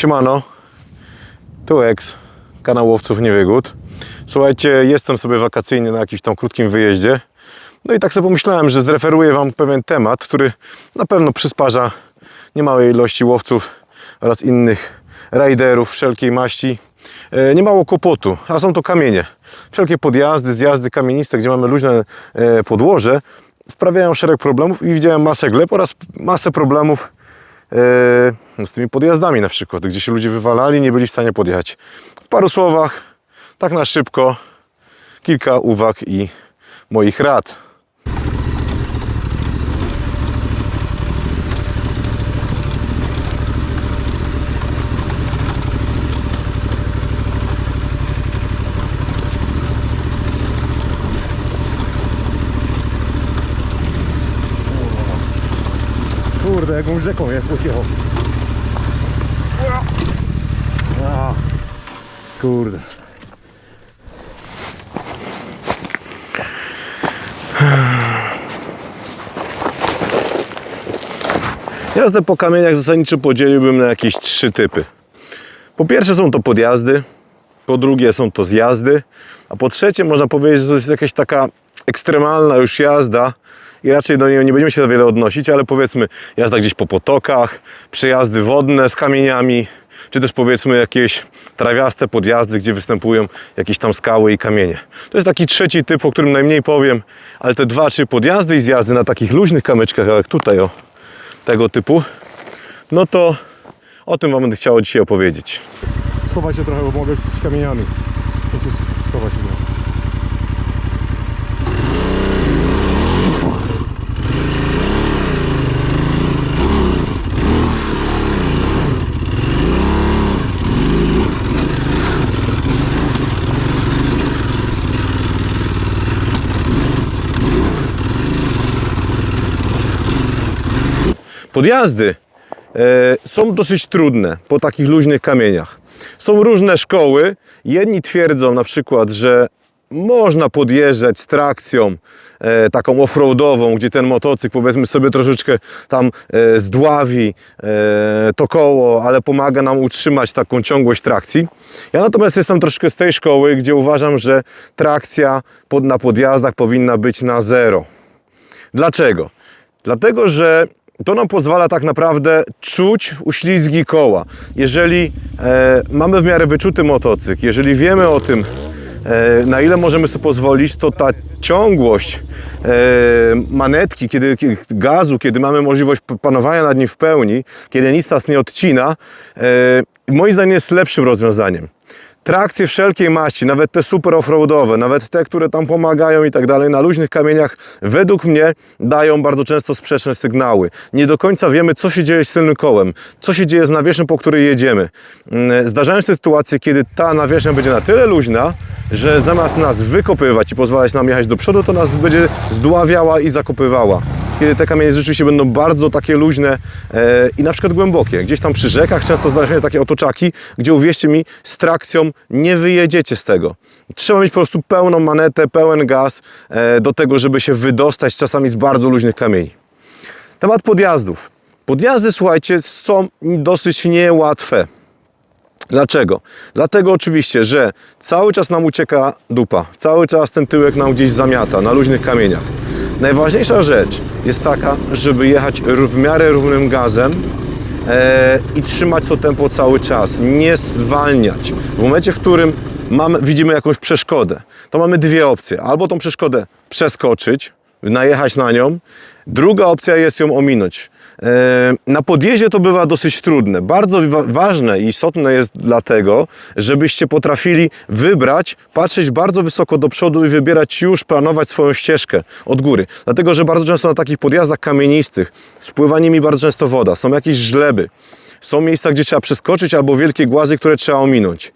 Siemano, tu Eks, kanał Łowców Niewygód. Słuchajcie, jestem sobie wakacyjnie na jakimś tam krótkim wyjeździe. No i tak sobie pomyślałem, że zreferuję Wam pewien temat, który na pewno przysparza niemałej ilości łowców oraz innych rajderów wszelkiej maści e, niemało kłopotu, a są to kamienie. Wszelkie podjazdy, zjazdy kamieniste, gdzie mamy luźne e, podłoże, sprawiają szereg problemów i widziałem masę gleb oraz masę problemów e, z tymi podjazdami na przykład, gdzie się ludzie wywalali, nie byli w stanie podjechać. W paru słowach, tak na szybko, kilka uwag i moich rad. Kurde, jaką rzeką jak pojechał. Kurde. Jazdę po kamieniach zasadniczo podzieliłbym na jakieś trzy typy. Po pierwsze są to podjazdy, po drugie są to zjazdy, a po trzecie można powiedzieć, że to jest jakaś taka ekstremalna już jazda i raczej do niej nie będziemy się za wiele odnosić, ale powiedzmy jazda gdzieś po potokach, przejazdy wodne z kamieniami, czy też powiedzmy jakieś trawiaste podjazdy, gdzie występują jakieś tam skały i kamienie. To jest taki trzeci typ, o którym najmniej powiem, ale te dwa, trzy podjazdy i zjazdy na takich luźnych kamyczkach, jak tutaj o, tego typu, no to o tym Wam będę chciał dzisiaj opowiedzieć. Schowaj się trochę, bo mogę z kamieniami. Schowaj się Podjazdy e, są dosyć trudne po takich luźnych kamieniach. Są różne szkoły. Jedni twierdzą na przykład, że można podjeżdżać z trakcją e, taką offroadową, gdzie ten motocykl powiedzmy sobie troszeczkę tam e, zdławi e, to koło, ale pomaga nam utrzymać taką ciągłość trakcji. Ja natomiast jestem troszkę z tej szkoły, gdzie uważam, że trakcja pod, na podjazdach powinna być na zero. Dlaczego? Dlatego, że to nam pozwala tak naprawdę czuć uślizgi koła. Jeżeli e, mamy w miarę wyczuty motocykl, jeżeli wiemy o tym, e, na ile możemy sobie pozwolić, to ta ciągłość e, manetki, kiedy, kiedy gazu, kiedy mamy możliwość panowania nad nim w pełni, kiedy nic nas nie odcina, e, moim zdaniem jest lepszym rozwiązaniem. Trakcje wszelkiej maści, nawet te super offroadowe, nawet te, które tam pomagają i tak dalej, na luźnych kamieniach, według mnie dają bardzo często sprzeczne sygnały. Nie do końca wiemy, co się dzieje z tylnym kołem, co się dzieje z nawierzchnią, po której jedziemy. Mm, Zdarzają się sytuacje, kiedy ta nawierzchnia będzie na tyle luźna, że zamiast nas wykopywać i pozwalać nam jechać do przodu, to nas będzie zdławiała i zakopywała. Kiedy te kamienie rzeczywiście będą bardzo takie luźne e, i na przykład głębokie. Gdzieś tam przy rzekach często zdarzają się takie otoczaki, gdzie uwierzcie mi, z trakcją nie wyjedziecie z tego. Trzeba mieć po prostu pełną manetę, pełen gaz e, do tego, żeby się wydostać czasami z bardzo luźnych kamieni. Temat podjazdów. Podjazdy, słuchajcie, są dosyć niełatwe. Dlaczego? Dlatego oczywiście, że cały czas nam ucieka dupa, cały czas ten tyłek nam gdzieś zamiata na luźnych kamieniach. Najważniejsza rzecz jest taka, żeby jechać w miarę równym gazem i trzymać to tempo cały czas, nie zwalniać. W momencie, w którym mamy, widzimy jakąś przeszkodę, to mamy dwie opcje. Albo tą przeszkodę przeskoczyć, najechać na nią. Druga opcja jest ją ominąć. E, Na podjeździe to bywa dosyć trudne. Bardzo wa- ważne i istotne jest dlatego, żebyście potrafili wybrać, patrzeć bardzo wysoko do przodu i wybierać już, planować swoją ścieżkę od góry. Dlatego, że bardzo często na takich podjazdach kamienistych spływa nimi bardzo często woda, są jakieś żleby, są miejsca, gdzie trzeba przeskoczyć albo wielkie głazy, które trzeba ominąć.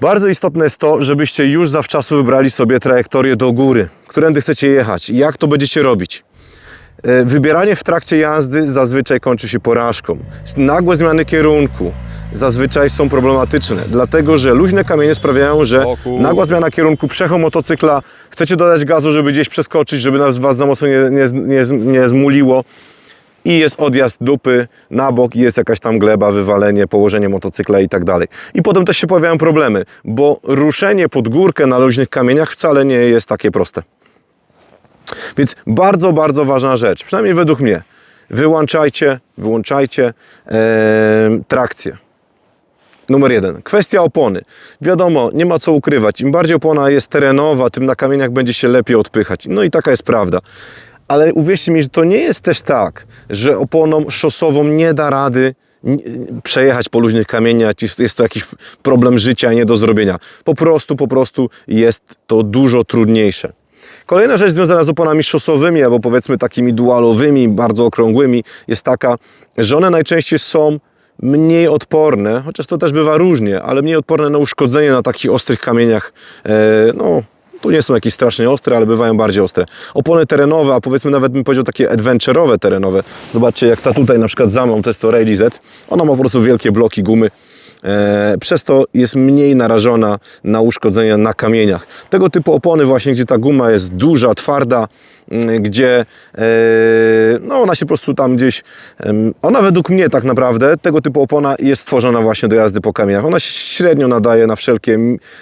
Bardzo istotne jest to, żebyście już zawczasu wybrali sobie trajektorię do góry, którędy chcecie jechać i jak to będziecie robić. E, Wybieranie w trakcie jazdy zazwyczaj kończy się porażką. Nagłe zmiany kierunku zazwyczaj są problematyczne, dlatego że luźne kamienie sprawiają, że nagła zmiana kierunku, przechom motocykla, chcecie dodać gazu, żeby gdzieś przeskoczyć, żeby nas was za mocno nie, nie, nie, nie zmuliło i jest odjazd dupy na bok i jest jakaś tam gleba, wywalenie, położenie motocykla i tak dalej. I potem też się pojawiają problemy, bo ruszenie pod górkę na luźnych kamieniach wcale nie jest takie proste. Więc bardzo, bardzo ważna rzecz, przynajmniej według mnie. Wyłączajcie, wyłączajcie em, trakcję. Numer jeden. Kwestia opony. Wiadomo, nie ma co ukrywać. Im bardziej opona jest terenowa, tym na kamieniach będzie się lepiej odpychać. No i taka jest prawda. Ale uwierzcie mi, że to nie jest też tak, że oponą szosową nie da rady przejechać po luźnych kamieniach, jest to jakiś problem życia nie do zrobienia. Po prostu, po prostu jest to dużo trudniejsze. Kolejna rzecz związana z oponami szosowymi, albo powiedzmy takimi dualowymi, bardzo okrągłymi, jest taka, że one najczęściej są mniej odporne, chociaż to też bywa różnie, ale mniej odporne na uszkodzenie na takich ostrych kamieniach. E, no, tu nie są jakieś strasznie ostre, ale bywają bardziej ostre. Opony terenowe, a powiedzmy nawet bym powiedział takie adventure'owe terenowe. Zobaczcie, jak ta tutaj na przykład za mną, to jest to Rally Z. Ona ma po prostu wielkie bloki gumy. E, przez to jest mniej narażona na uszkodzenia na kamieniach. Tego typu opony właśnie, gdzie ta guma jest duża, twarda, mm, gdzie e, no ona się po prostu tam gdzieś, ona według mnie tak naprawdę, tego typu opona jest stworzona właśnie do jazdy po kamieniach. Ona się średnio nadaje na wszelkie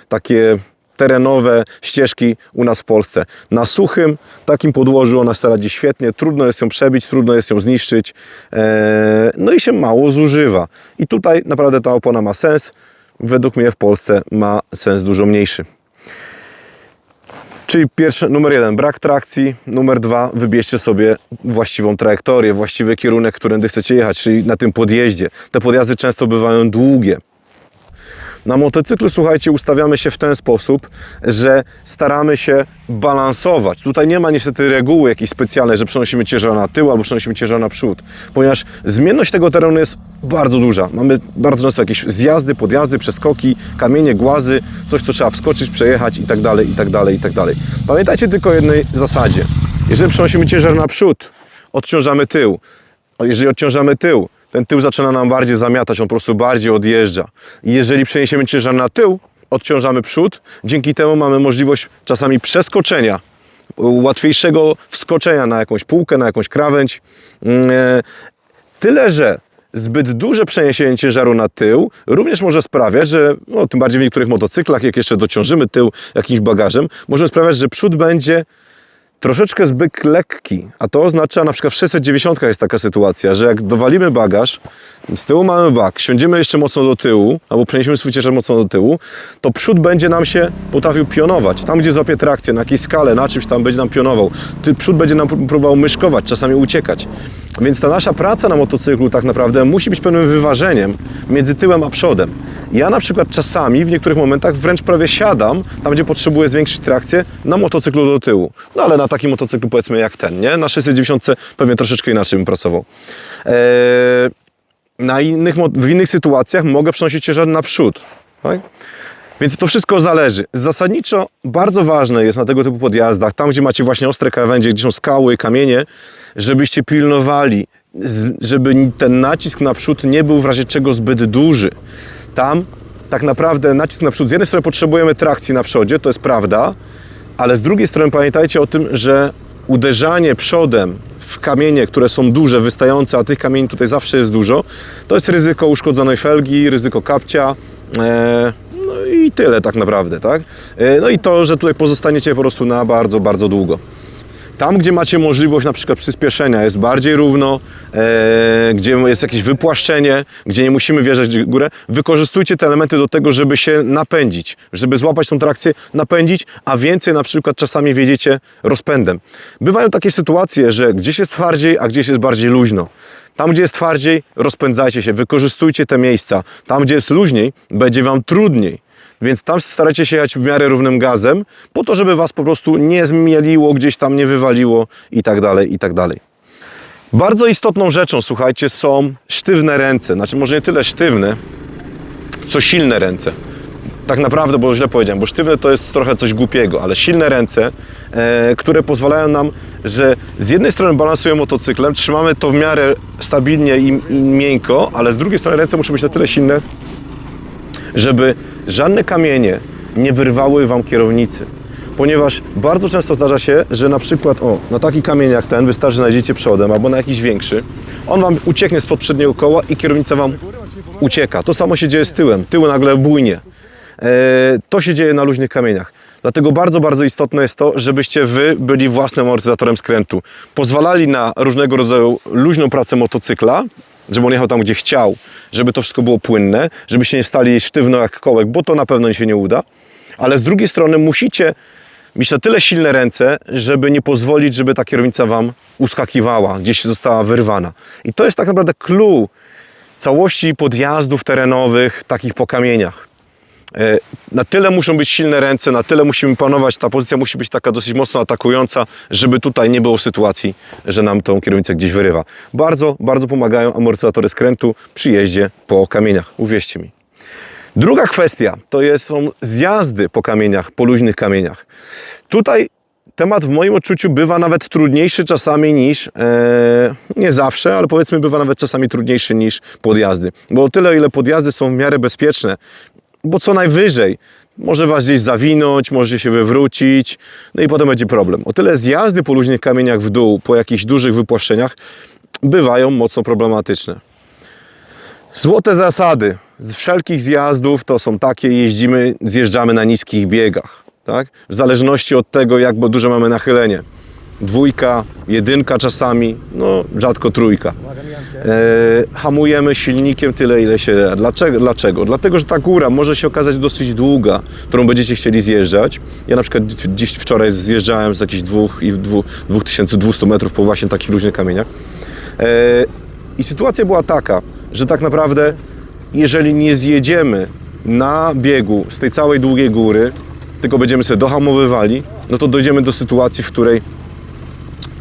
takie terenowe ścieżki u nas w Polsce. Na suchym takim podłożu ona się radzi świetnie, trudno jest ją przebić, trudno jest ją zniszczyć, e, no i się mało zużywa. I tutaj naprawdę ta opona ma sens, według mnie w Polsce ma sens dużo mniejszy. Czyli pierwszy, numer jeden, brak trakcji. Numer dwa, wybierzcie sobie właściwą trajektorię, właściwy kierunek, którędy chcecie jechać, czyli na tym podjeździe. Te podjazdy często bywają długie. Na motocyklu, słuchajcie, ustawiamy się w ten sposób, że staramy się balansować. Tutaj nie ma niestety reguły jakiejś specjalnej, że przenosimy ciężar na tył albo przenosimy ciężar na przód, ponieważ zmienność tego terenu jest bardzo duża. Mamy bardzo często jakieś zjazdy, podjazdy, przeskoki, kamienie, głazy, coś, co trzeba wskoczyć, przejechać i tak dalej, i tak dalej, i tak dalej. Pamiętajcie tylko o jednej zasadzie. Jeżeli przenosimy ciężar na przód, odciążamy tył. Jeżeli odciążamy tył, ten tył zaczyna nam bardziej zamiatać, on po prostu bardziej odjeżdża. I jeżeli przeniesiemy ciężar na tył, odciążamy przód, dzięki temu mamy możliwość czasami przeskoczenia, łatwiejszego wskoczenia na jakąś półkę, na jakąś krawędź. Mm, e, Tyle, że zbyt duże przeniesienie ciężaru na tył również może sprawiać, że no, tym bardziej w niektórych motocyklach, jak jeszcze dociążymy tył jakimś bagażem, może sprawiać, że przód będzie troszeczkę zbyt lekki, a to oznacza, na przykład w 690 jest taka sytuacja, że jak dowalimy bagaż, z tyłu mamy bak, siądziemy jeszcze mocno do tyłu, albo przeniesiemy swój ciężar mocno do tyłu, to przód będzie nam się potrafił pionować. Tam, gdzie złapie trakcję, na jakiejś skale, na czymś tam będzie nam pionował. Ty, przód będzie nam pró- próbował myszkować, czasami uciekać. Więc ta nasza praca na motocyklu tak naprawdę musi być pewnym wyważeniem między tyłem a przodem. Ja na przykład czasami, w niektórych momentach wręcz prawie siadam, tam gdzie potrzebuję zwiększyć trakcję, na motocyklu do tyłu. No ale na takim motocyklu powiedzmy jak ten, nie? Na 690 pewnie troszeczkę inaczej bym pracował. Eee, na innych, w innych sytuacjach mogę przenosić ciężar naprzód. Tak? Więc to wszystko zależy. Zasadniczo bardzo ważne jest na tego typu podjazdach, tam gdzie macie właśnie ostre krawędzie, gdzie są skały, kamienie, żebyście pilnowali, żeby ten nacisk naprzód nie był w razie czego zbyt duży. Tam tak naprawdę nacisk naprzód, z jednej strony potrzebujemy trakcji na przodzie, to jest prawda, ale z drugiej strony pamiętajcie o tym, że uderzanie przodem w kamienie, które są duże, wystające, a tych kamieni tutaj zawsze jest dużo, to jest ryzyko uszkodzonej felgi, ryzyko kapcia. E, no i tyle tak naprawdę, tak? E, no i to, że tutaj pozostaniecie po prostu na bardzo, bardzo długo. Tam, gdzie macie możliwość na przykład przyspieszenia, jest bardziej równo, e, gdzie jest jakieś wypłaszczenie, gdzie nie musimy wjeżdżać w górę, wykorzystujcie te elementy do tego, żeby się napędzić, żeby złapać tą trakcję, napędzić, a więcej na przykład czasami wiedziecie rozpędem. Bywają takie sytuacje, że gdzieś jest twardziej, a gdzieś jest bardziej luźno. Tam, gdzie jest twardziej, rozpędzajcie się, wykorzystujcie te miejsca. Tam, gdzie jest luźniej, będzie Wam trudniej. Więc tam starajcie się jechać w miarę równym gazem, po to, żeby Was po prostu nie zmieliło, gdzieś tam nie wywaliło i tak dalej, i tak dalej. Bardzo istotną rzeczą, słuchajcie, są sztywne ręce. Znaczy, może nie tyle sztywne, co silne ręce. Tak naprawdę, bo źle powiedziałem, bo sztywne to jest trochę coś głupiego, ale silne ręce, e, które pozwalają nam, że z jednej strony balansujemy motocyklem, trzymamy to w miarę stabilnie i, i miękko, ale z drugiej strony ręce muszą być na tyle silne, żeby żadne kamienie nie wyrwały Wam kierownicy. Ponieważ bardzo często zdarza się, że na przykład o, na taki kamień jak ten wystarczy znajdziecie przodem albo na jakiś większy, On Wam ucieknie spod przedniego koła i kierownica Wam ucieka. To samo się dzieje z tyłem. Tył nagle bujnie. E, to się dzieje na luźnych kamieniach. Dlatego bardzo, bardzo istotne jest to, żebyście Wy byli własnym amortyzatorem skrętu. Pozwalali na różnego rodzaju luźną pracę motocykla, żeby on jechał tam, gdzie chciał, żeby to wszystko było płynne, żebyście nie stali sztywno jak kołek, bo to na pewno się nie uda. Ale z drugiej strony musicie mieć na tyle silne ręce, żeby nie pozwolić, żeby ta kierownica Wam uskakiwała, gdzieś została wyrwana. I to jest tak naprawdę clue całości podjazdów terenowych, takich po kamieniach. E, Na tyle muszą być silne ręce, na tyle musimy panować, ta pozycja musi być taka dosyć mocno atakująca, żeby tutaj nie było sytuacji, że nam tą kierownicę gdzieś wyrywa. Bardzo, bardzo pomagają amortyzatory skrętu przy jeździe po kamieniach, uwierzcie mi. Druga kwestia to jest, są zjazdy po kamieniach, po luźnych kamieniach. Tutaj temat w moim odczuciu bywa nawet trudniejszy czasami niż, e, nie zawsze, ale powiedzmy bywa nawet czasami trudniejszy niż podjazdy. Bo o tyle, ile podjazdy są w miarę bezpieczne, bo co najwyżej może Was gdzieś zawinąć, może się wywrócić, no i potem będzie problem. O tyle zjazdy po luźnych kamieniach w dół, po jakichś dużych wypłaszczeniach, bywają mocno problematyczne. Złote zasady z wszelkich zjazdów to są takie, jeździmy, zjeżdżamy na niskich biegach. Tak? W zależności od tego, jak bo duże mamy nachylenie. Dwójka, jedynka czasami, no rzadko trójka. E, hamujemy silnikiem tyle, ile się da. Dlaczego? Dlaczego? Dlatego, że ta góra może się okazać dosyć długa, którą będziecie chcieli zjeżdżać. Ja na przykład dziś wczoraj zjeżdżałem z jakichś dwóch i dwu- 2200 metrów po właśnie takich luźnych kamieniach. E, I sytuacja była taka, że tak naprawdę, jeżeli nie zjedziemy na biegu z tej całej długiej góry, tylko będziemy sobie dohamowywali, no to dojdziemy do sytuacji, w której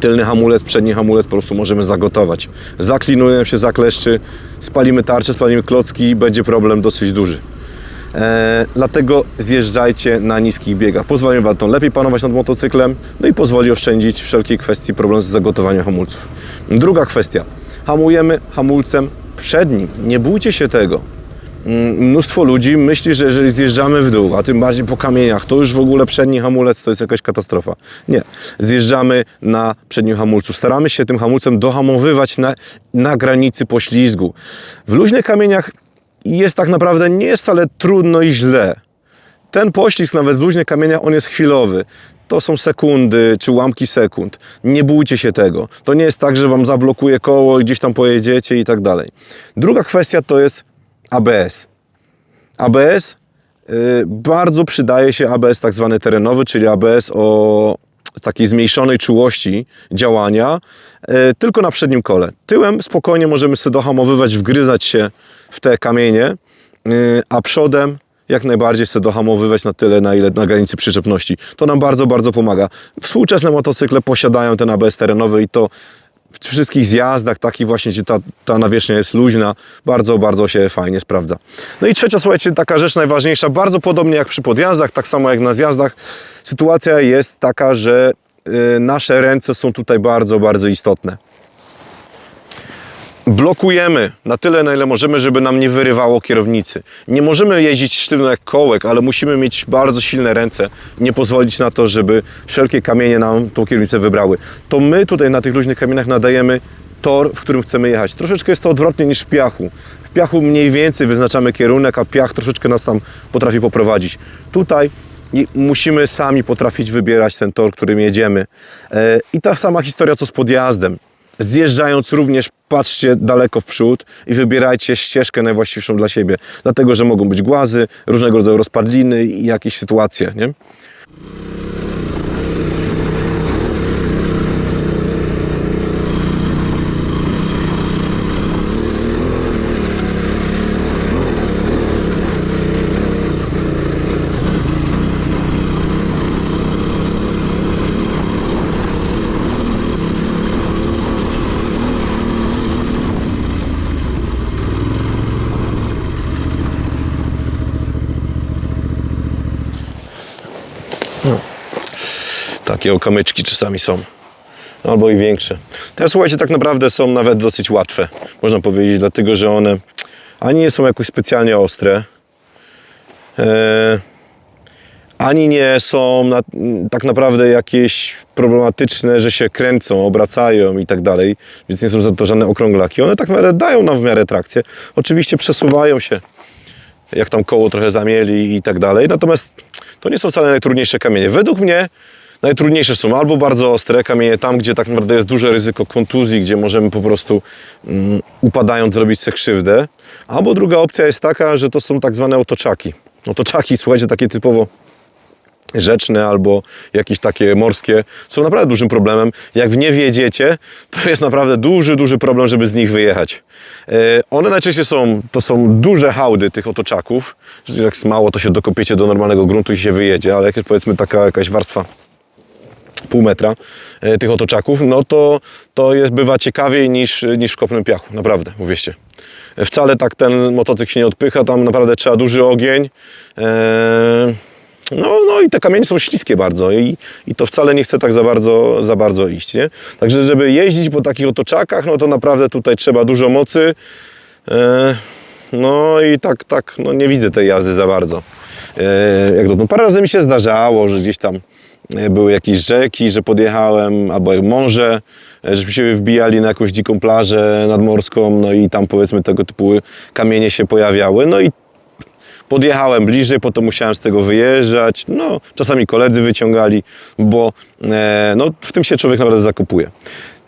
tylny hamulec, przedni hamulec po prostu możemy zagotować. Zaklinuje nam się, zakleszczy, spalimy tarczę, spalimy klocki i będzie problem dosyć duży. E, dlatego zjeżdżajcie na niskich biegach. Pozwoli Wam to lepiej panować nad motocyklem, no i pozwoli oszczędzić wszelkiej kwestii problemu z zagotowaniem hamulców. Druga kwestia. Hamujemy hamulcem przednim. Nie bójcie się tego. Mm, Mnóstwo ludzi myśli, że jeżeli zjeżdżamy w dół, a tym bardziej po kamieniach, to już w ogóle przedni hamulec to jest jakaś katastrofa. Nie. Zjeżdżamy na przednim hamulcu. Staramy się tym hamulcem dohamowywać na, na granicy poślizgu. W luźnych kamieniach jest tak naprawdę nie wcale trudno i źle. Ten poślizg nawet w luźnych kamieniach, on jest chwilowy. To są sekundy czy ułamki sekund. Nie bójcie się tego. To nie jest tak, że wam zablokuje koło gdzieś tam pojedziecie i tak dalej. Druga kwestia to jest ABS. ABS y, bardzo przydaje się ABS tak zwany terenowy, czyli ABS o takiej zmniejszonej czułości działania y, tylko na przednim kole. Tyłem spokojnie możemy sobie dohamowywać, wgryzać się w te kamienie, y, a przodem jak najbardziej sobie dohamowywać na tyle, na ile na granicy przyczepności. To nam bardzo, bardzo pomaga. Współczesne motocykle posiadają ten ABS terenowy i to wszystkich zjazdach, takich właśnie, gdzie ta, ta nawierzchnia jest luźna, bardzo, bardzo się fajnie sprawdza. No i trzecia, słuchajcie, taka rzecz najważniejsza, bardzo podobnie jak przy podjazdach, tak samo jak na zjazdach, sytuacja jest taka, że y, nasze ręce są tutaj bardzo, bardzo istotne. Blokujemy na tyle, na ile możemy, żeby nam nie wyrywało kierownicy. Nie możemy jeździć sztywno jak kołek, ale musimy mieć bardzo silne ręce, nie pozwolić na to, żeby wszelkie kamienie nam tą kierownicę wybrały. To my tutaj na tych luźnych kamieniach nadajemy tor, w którym chcemy jechać. Troszeczkę jest to odwrotnie niż w piachu. W piachu mniej więcej wyznaczamy kierunek, a piach troszeczkę nas tam potrafi poprowadzić. Tutaj i musimy sami potrafić wybierać ten tor, którym jedziemy. E, I ta sama historia co z podjazdem. Zjeżdżając również patrzcie daleko w przód i wybierajcie ścieżkę najwłaściwszą dla siebie. Dlatego, że mogą być głazy, różnego rodzaju rozpadliny i jakieś sytuacje. Nie? Takie okamyczki czasami są. Albo i większe. Te słuchajcie, tak naprawdę są nawet dosyć łatwe, można powiedzieć, dlatego że one ani nie są jakoś specjalnie ostre, e, ani nie są na, tak naprawdę jakieś problematyczne, że się kręcą, obracają i tak dalej, więc nie są za to żadne okrąglaki. One tak naprawdę dają nam w miarę trakcję. Oczywiście przesuwają się, jak tam koło trochę zamieli i tak dalej, natomiast to nie są wcale najtrudniejsze kamienie. Według mnie najtrudniejsze są albo bardzo ostre kamienie, tam gdzie tak naprawdę jest duże ryzyko kontuzji, gdzie możemy po prostu mm, upadając zrobić sobie krzywdę, albo druga opcja jest taka, że to są tak zwane otoczaki. Otoczaki, słuchajcie, takie typowo rzeczne albo jakieś takie morskie są naprawdę dużym problemem. Jak w nie wiedziecie, to jest naprawdę duży, duży problem, żeby z nich wyjechać. E, One najczęściej są, to są duże hałdy tych otoczaków, jak mało to się dokopiecie do normalnego gruntu i się wyjedzie, ale jak jest powiedzmy taka jakaś warstwa pół metra e, tych otoczaków, no to, to jest, bywa ciekawiej niż, niż w kopnym piachu, naprawdę, uwierzcie. E, Wcale tak ten motocykl się nie odpycha, tam naprawdę trzeba duży ogień. E, no, no i te kamienie są śliskie bardzo i, i to wcale nie chce tak za bardzo, za bardzo iść, nie? Także żeby jeździć po takich otoczakach, no to naprawdę tutaj trzeba dużo mocy. No i tak, tak, no nie widzę tej jazdy za bardzo. Jak dotąd. Parę razy mi się zdarzało, że gdzieś tam były jakieś rzeki, że podjechałem, albo morze, e, żeśmy się wbijali na jakąś dziką plażę nadmorską, no i tam powiedzmy tego typu kamienie się pojawiały, no i podjechałem bliżej, potem musiałem z tego wyjeżdżać, no czasami koledzy wyciągali, bo e, no, w tym się człowiek naprawdę zakopuje.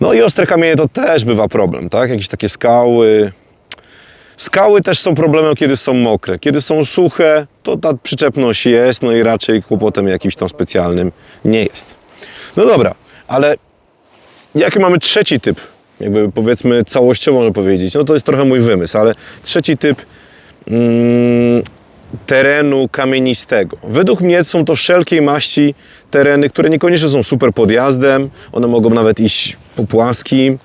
No i ostre kamienie to też bywa problem, tak? Jakieś takie skały, Skały też są problemem, kiedy są mokre. Kiedy są suche, to ta przyczepność jest, no i raczej kłopotem jakimś tam specjalnym nie jest. No dobra, ale jaki mamy trzeci typ? Jakby powiedzmy całościowo można powiedzieć. No to jest trochę mój wymysł, ale trzeci typ mm, terenu kamienistego. Według mnie są to wszelkiej maści tereny, które niekoniecznie są super podjazdem. One mogą nawet iść po płaskim,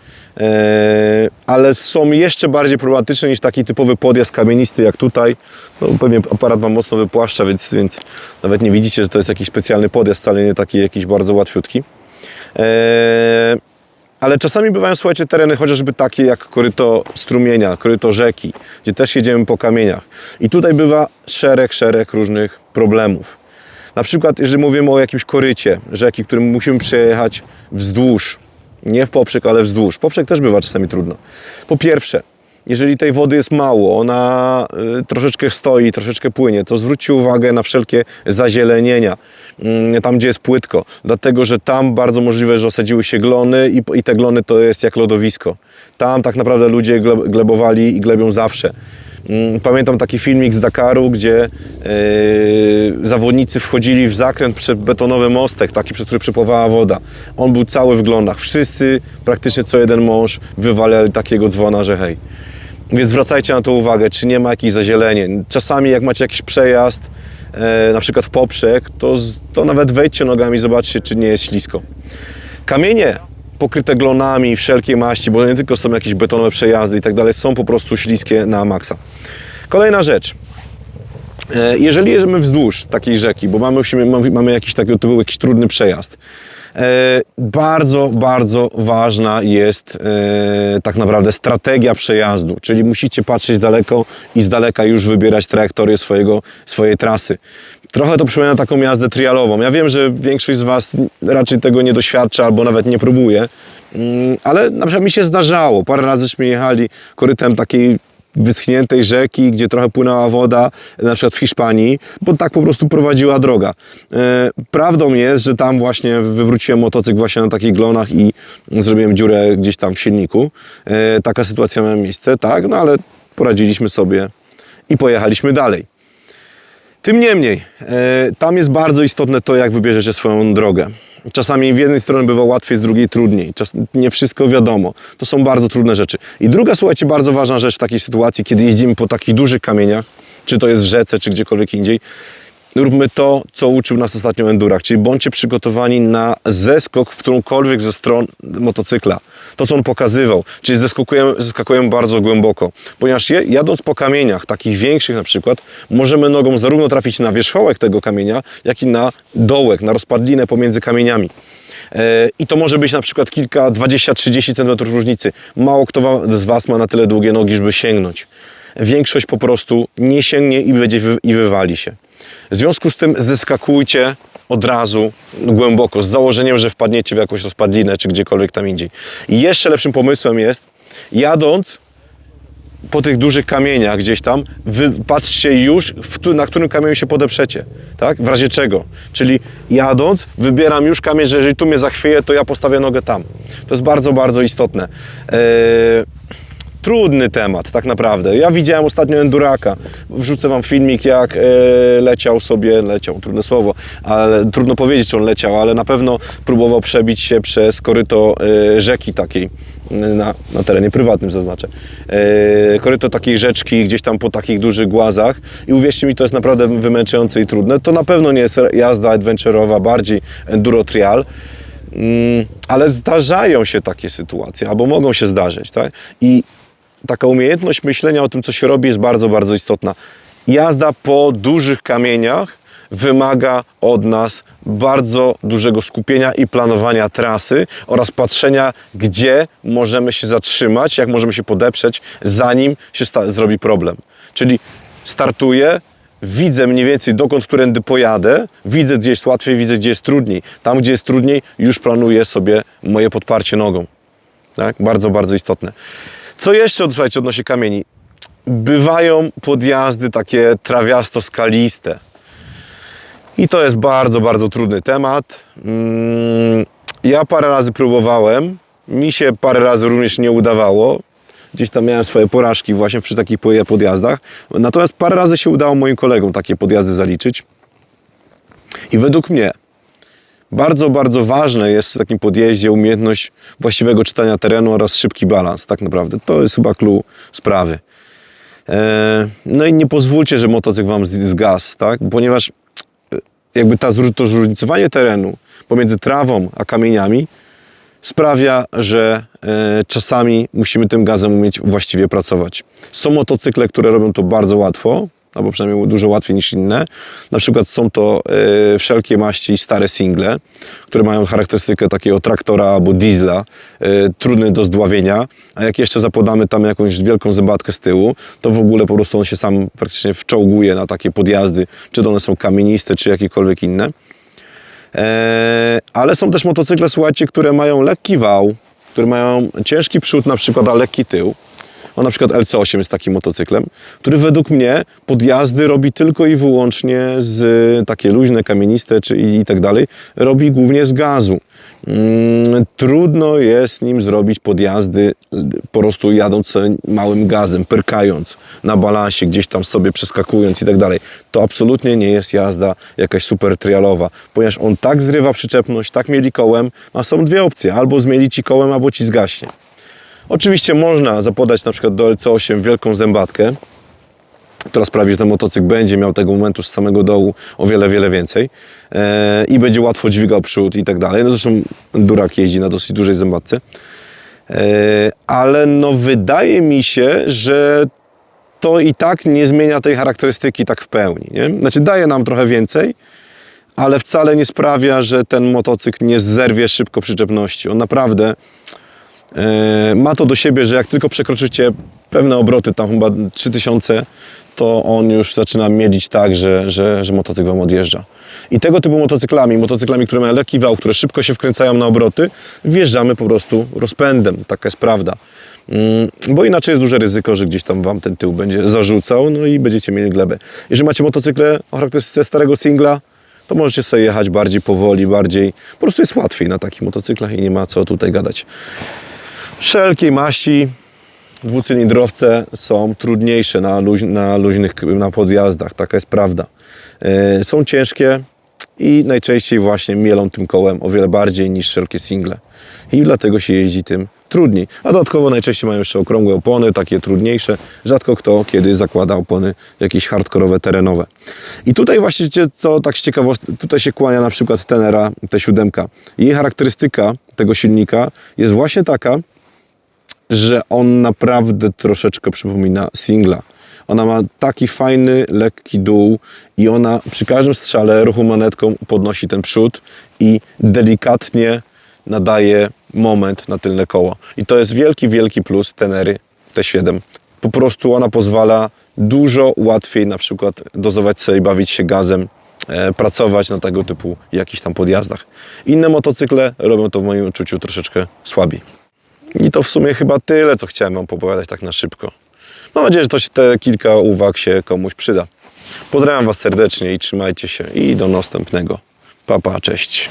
ale są jeszcze bardziej problematyczne niż taki typowy podjazd kamienisty jak tutaj. No, pewnie aparat Wam mocno wypłaszcza, więc, więc nawet nie widzicie, że to jest jakiś specjalny podjazd, wcale nie taki jakiś bardzo łatwiutki. E, ale czasami bywają, słuchajcie, tereny chociażby takie jak koryto strumienia, koryto rzeki, gdzie też jedziemy po kamieniach. I tutaj bywa szereg, szereg różnych problemów. Na przykład, jeżeli mówimy o jakimś korycie rzeki, którym musimy przejechać wzdłuż, nie w poprzek, ale wzdłuż. Poprzek też bywa czasami trudno. Po pierwsze, jeżeli tej wody jest mało, ona y, troszeczkę stoi, troszeczkę płynie, to zwróćcie uwagę na wszelkie zazielenienia, mm, tam gdzie jest płytko, dlatego że tam bardzo możliwe, że osadziły się glony i, te glony to jest jak lodowisko. Tam tak naprawdę ludzie gle- glebowali i glebią zawsze. Mm, Pamiętam taki filmik z Dakaru, gdzie yy, zawodnicy wchodzili w zakręt przez betonowy mostek, taki przez który przepływała woda. On był cały w glonach. Wszyscy, praktycznie co jeden mąż, wywalali takiego dzwona, że hej. Więc zwracajcie na to uwagę, czy nie ma jakichś zazielenie. Czasami jak macie jakiś przejazd, e, na przykład w poprzek, to, to nawet wejdźcie nogami, zobaczcie, czy nie jest ślisko. Kamienie pokryte glonami wszelkiej maści, bo nie tylko są jakieś betonowe przejazdy i tak dalej, są po prostu śliskie na maksa. Kolejna rzecz. E, Jeżeli jedziemy wzdłuż takiej rzeki, bo mamy, mamy, jakiś taki to był jakiś trudny przejazd, bardzo, bardzo ważna jest e, tak naprawdę strategia przejazdu, czyli musicie patrzeć daleko i z daleka już wybierać trajektorię swojego, swojej trasy. Trochę to przypomina taką jazdę trialową. Ja wiem, że większość z Was raczej tego nie doświadcza albo nawet nie próbuje, mm, ale na przykład mi się zdarzało. Parę razy żeśmy jechali korytem takiej wyschniętej rzeki, gdzie trochę płynęła woda, na przykład w Hiszpanii, bo tak po prostu prowadziła droga. E, Prawdą jest, że tam właśnie wywróciłem motocykl właśnie na takich glonach i zrobiłem dziurę gdzieś tam w silniku. E, Taka sytuacja miała miejsce, tak, no ale poradziliśmy sobie i pojechaliśmy dalej. Tym niemniej, e, tam jest bardzo istotne to, jak wybierzecie swoją drogę. Czasami w jednej strony bywa łatwiej, z drugiej trudniej. Czas, nie wszystko wiadomo. To są bardzo trudne rzeczy. I druga, słuchajcie, bardzo ważna rzecz w takiej sytuacji, kiedy jeździmy po takich dużych kamieniach, czy to jest w rzece, czy gdziekolwiek indziej, róbmy to, co uczył nas ostatnio Endurak, czyli bądźcie przygotowani na zeskok w którąkolwiek ze stron motocykla. To, co on pokazywał, czyli zeskakujemy, zeskakujemy bardzo głęboko, ponieważ je, jadąc po kamieniach, takich większych na przykład, możemy nogą zarówno trafić na wierzchołek tego kamienia, jak i na dołek, na rozpadlinę pomiędzy kamieniami. E, I to może być na przykład kilka, 20-30 cm różnicy. Mało kto z Was ma na tyle długie nogi, żeby sięgnąć. Większość po prostu nie sięgnie i będzie i wywali się. W związku z tym zeskakujcie od razu głęboko, z założeniem, że wpadniecie w jakąś rozpadlinę, czy gdziekolwiek tam indziej. I jeszcze lepszym pomysłem jest, jadąc po tych dużych kamieniach gdzieś tam, wy patrzcie już, w na którym kamieniu się podeprzecie, tak? W razie czego. Czyli jadąc, wybieram już kamień, że jeżeli tu mnie zachwieje, to ja postawię nogę tam. To jest bardzo, bardzo istotne. Eee, trudny temat, tak naprawdę. Ja widziałem ostatnio Enduraka. Wrzucę wam filmik, jak e, leciał sobie, leciał, trudne słowo, ale trudno powiedzieć, czy on leciał, ale na pewno próbował przebić się przez koryto e, rzeki takiej, na, na terenie prywatnym zaznaczę. E, koryto takiej rzeczki, gdzieś tam po takich dużych głazach i uwierzcie mi, to jest naprawdę wymęczające i trudne. To na pewno nie jest jazda adventurowa, bardziej enduro trial. Mm, ale zdarzają się takie sytuacje, albo mogą się zdarzyć, tak? I taka umiejętność myślenia o tym, co się robi, jest bardzo, bardzo istotna. Jazda po dużych kamieniach wymaga od nas bardzo dużego skupienia i planowania trasy oraz patrzenia, gdzie możemy się zatrzymać, jak możemy się podeprzeć, zanim się zrobi problem. Czyli startuję, widzę mniej więcej dokąd, którędy pojadę, widzę gdzie jest łatwiej, widzę gdzie jest trudniej. Tam, gdzie jest trudniej, już planuję sobie moje podparcie nogą. Tak? Bardzo, bardzo istotne. Co jeszcze, słuchajcie, odnośnie kamieni? Bywają podjazdy takie trawiasto-skaliste. I to jest bardzo, bardzo trudny temat. Mm, Ja parę razy próbowałem. Mi się parę razy również nie udawało. Gdzieś tam miałem swoje porażki właśnie przy takich podjazdach. Natomiast parę razy się udało moim kolegom takie podjazdy zaliczyć. I według mnie bardzo, bardzo ważne jest w takim podjeździe umiejętność właściwego czytania terenu oraz szybki balans, tak naprawdę. To jest chyba clue sprawy. E, No i nie pozwólcie, że motocykl Wam zgasł, tak? Ponieważ e, jakby ta, to zróżnicowanie terenu pomiędzy trawą a kamieniami sprawia, że e, czasami musimy tym gazem umieć właściwie pracować. Są motocykle, które robią to bardzo łatwo, albo przynajmniej dużo łatwiej niż inne. Na przykład są to e, wszelkie maści stare single, które mają charakterystykę takiego traktora albo diesla, e, trudny do zdławienia, a jak jeszcze zapodamy tam jakąś wielką zębatkę z tyłu, to w ogóle po prostu on się sam praktycznie wczołguje na takie podjazdy, czy to one są kamieniste, czy jakiekolwiek inne. Eee, ale są też motocykle, słuchajcie, które mają lekki wał, które mają ciężki przód na przykład, a lekki tył. O, na przykład LC8 jest takim motocyklem, który według mnie podjazdy robi tylko i wyłącznie z takie luźne, kamieniste czy i, tak dalej, robi głównie z gazu. Mm, trudno jest nim zrobić podjazdy po prostu jadąc małym gazem, pyrkając na balansie, gdzieś tam sobie przeskakując i tak dalej. To absolutnie nie jest jazda jakaś super trialowa, ponieważ on tak zrywa przyczepność, tak mieli kołem, a są dwie opcje, albo zmieli ci kołem, albo ci zgaśnie. Oczywiście można zapodać na przykład do LC8 wielką zębatkę, która sprawi, że ten motocykl będzie miał tego momentu z samego dołu o wiele, wiele więcej e, i będzie łatwo dźwigał przód i tak dalej. No zresztą Durak jeździ na dosyć dużej zębatce. E, ale no wydaje mi się, że to i tak nie zmienia tej charakterystyki tak w pełni. Nie? Znaczy daje nam trochę więcej, ale wcale nie sprawia, że ten motocykl nie zerwie szybko przyczepności. On naprawdę ma to do siebie, że jak tylko przekroczycie pewne obroty, tam chyba 3000, to on już zaczyna mielić tak, że, że, że motocykl wam odjeżdża. I tego typu motocyklami, motocyklami, które mają lekki wał, które szybko się wkręcają na obroty, wjeżdżamy po prostu rozpędem. Taka jest prawda. Mm, Bo inaczej jest duże ryzyko, że gdzieś tam wam ten tył będzie zarzucał, no i będziecie mieli glebę. Jeżeli macie motocykle o charakterystyce starego singla, to możecie sobie jechać bardziej powoli, bardziej. Po prostu jest łatwiej na takich motocyklach i nie ma co tutaj gadać. Wszelkiej maści dwucylindrowce są trudniejsze na, luź, na luźnych na podjazdach, taka jest prawda. E, Są ciężkie i najczęściej właśnie mielą tym kołem o wiele bardziej niż wszelkie single. I dlatego się jeździ tym trudniej. A dodatkowo najczęściej mają jeszcze okrągłe opony, takie trudniejsze. Rzadko kto kiedy zakłada opony jakieś hardkorowe, terenowe. I tutaj właśnie, co tak z ciekawostek, tutaj się kłania na przykład Tenera T7. Jej charakterystyka tego silnika jest właśnie taka, że on naprawdę troszeczkę przypomina singla. Ona ma taki fajny, lekki dół i ona przy każdym strzale ruchu manetką podnosi ten przód i delikatnie nadaje moment na tylne koło. I to jest wielki, wielki plus Tenery T7. Po prostu ona pozwala dużo łatwiej na przykład dozować sobie, bawić się gazem, e, pracować na tego typu jakichś tam podjazdach. Inne motocykle robią to w moim odczuciu troszeczkę słabiej. I to w sumie chyba tyle, co chciałem Wam opowiadać tak na szybko. Mam nadzieję, że to się te kilka uwag się komuś przyda. Pozdrawiam Was serdecznie i trzymajcie się i do następnego. Papa, pa, cześć.